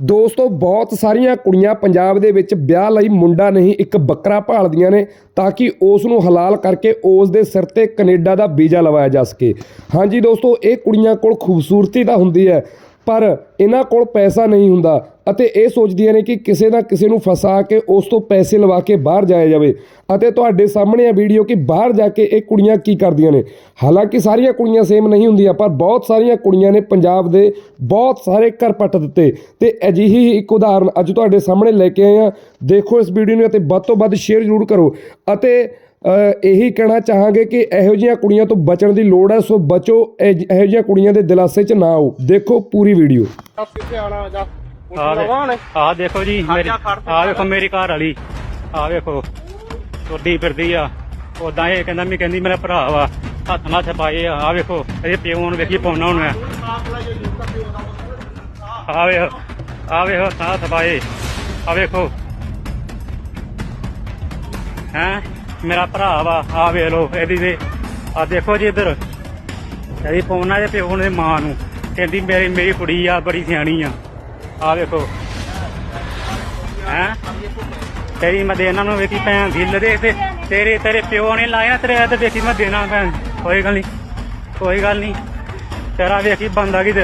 ਦੋਸਤੋ, ਬਹੁਤ ਸਾਰੀਆਂ ਕੁੜੀਆਂ ਪੰਜਾਬ ਦੇ ਵਿੱਚ ਵਿਆਹ ਲਈ ਮੁੰਡਾ ਨਹੀਂ, ਇੱਕ ਬੱਕਰਾ ਭਾਲਦੀਆਂ ਨੇ ਤਾਂ ਕਿ ਉਸ ਨੂੰ ਹਲਾਲ ਕਰਕੇ ਉਸ ਦੇ ਸਿਰ ਤੇ ਕੈਨੇਡਾ ਦਾ ਵੀਜ਼ਾ ਲਵਾਇਆ ਜਾ ਸਕੇ। ਹਾਂਜੀ ਦੋਸਤੋ, ਇਹ ਕੁੜੀਆਂ ਕੋਲ ਖੂਬਸੂਰਤੀ ਤਾਂ ਹੁੰਦੀ ਹੈ, ਪਰ ਇਹਨਾਂ ਕੋਲ ਪੈਸਾ ਨਹੀਂ ਹੁੰਦਾ। ਅਤੇ ਇਹ ਸੋਚਦੀਆਂ ਨੇ ਕਿ ਕਿਸੇ ਨਾ ਕਿਸੇ ਨੂੰ ਫਸਾ ਕੇ ਉਸ ਤੋਂ ਪੈਸੇ ਲਵਾ ਕੇ ਬਾਹਰ ਜਾਇਆ ਜਾਵੇ। ਅਤੇ ਤੁਹਾਡੇ ਸਾਹਮਣੇ ਆ ਵੀਡੀਓ ਕਿ ਬਾਹਰ ਜਾ ਕੇ ਇਹ ਕੁੜੀਆਂ ਕੀ ਕਰਦੀਆਂ ਨੇ। ਹਾਲਾਂਕਿ ਸਾਰੀਆਂ ਕੁੜੀਆਂ ਸੇਮ ਨਹੀਂ ਹੁੰਦੀਆਂ, ਪਰ ਬਹੁਤ ਸਾਰੀਆਂ ਕੁੜੀਆਂ ਨੇ ਪੰਜਾਬ ਦੇ ਬਹੁਤ ਸਾਰੇ ਘਰ ਪੱਟ ਦਿੱਤੇ। ਤੇ ਅਜਿਹੀ ਇੱਕ ਉਦਾਹਰਨ ਅੱਜ ਤੁਹਾਡੇ ਸਾਹਮਣੇ ਲੈ ਕੇ ਆਏ ਹਾਂ। ਦੇਖੋ ਇਸ ਵੀਡੀਓ ਨੂੰ ਅਤੇ ਵੱਧ ਤੋਂ ਵੱਧ ਸ਼ੇਅਰ ਜ਼ਰੂਰ ਕਰੋ। ਅਤੇ ਇਹੀ ਕਹਿਣਾ ਚਾਹਾਂਗੇ ਕਿ ਇਹੋ ਜਿਹੀਆਂ ਕੁੜੀਆਂ ਤੋਂ ਬਚਣ ਦੀ ਲੋੜ ਹੈ, ਸੋ ਬਚੋ, ਇਹ- ਇਹੋ ਜਿਹੀਆਂ ਕੁੜੀਆਂ ਦੇ ਦਿਲਾਸੇ 'ਚ ਨਾ ਆਓ। ਦੇਖੋ ਪੂਰੀ ਵੀਡੀਓ। ਕਿੱਥੇ ਆਣਾ ਜਾ ਆ ਦੇ ਆ ਦੇਖੋ ਜੀ ਮੇਰੀ ਆ ਵੇਖੋ ਮੇਰੀ ਘਰ ਵਾਲੀ। ਆ ਵੇਖੋ। ਤੁਰਦੀ ਫਿਰਦੀ ਆ। ਉਦਾਂ ਇਹ ਕਹਿੰਦਾ ਮੈਂ ਕਹਿੰਦੀ ਮੇਰਾ ਭਰਾ ਵਾ। ਹੱਥ ਨਾਲ ਛਪਾਏ ਆ। ਆ ਵੇਖੋ। ਇਹਦੇ ਪਿਓ ਨੂੰ ਵੇਖੀ ਪਾਉਣਾ ਹੁਣ ਮੈਂ ਆ ਵੇਖੋ। ਆ ਵੇਖੋ ਛਪਾਏ। ਆ ਵੇਖੋ। ਹੈ? ਮੇਰਾ ਭਰਾ ਵਾ। ਆ ਵੇਖ ਲੋ ਇਹਦੀ ਦੇ ਆ ਦੇਖੋ ਜੀ ਇੱਧਰ। ਇਹਦੀ ਪਾਉਣਾ ਦੇ ਪਿਓ ਨੇ ਮਾਂ ਨੂੰ। ਕਹਿੰਦੀ ਮੇਰੀ ਮੇਰੀ ਕੁੜੀ ਆ ਬੜੀ ਸਿਆਣੀ ਆ। ਆ ਵੇਖੋ। ਹੈ? ਤੇਰੀ ਮੈਂ ਦੇਣਾ ਨੂੰ ਵੇਖੀ ਭੈਣ ਦੀ ਲਦੇ ਤੇ ਤੇਰੇ ਤੇਰੇ ਪਿਓ ਨੇ ਲਾਇਆ ਤੇਰੇ ਤੇ ਵੇਖੀ ਮੈਂ ਦੇਣਾ ਭੈਣ। ਕੋਈ ਗੱਲ ਨਹੀਂ ਕੋਈ ਗੱਲ ਨਹੀਂ ਤੇਰਾ ਵੇਖੀ ਬੰਦਾ ਕੀ ਦੇ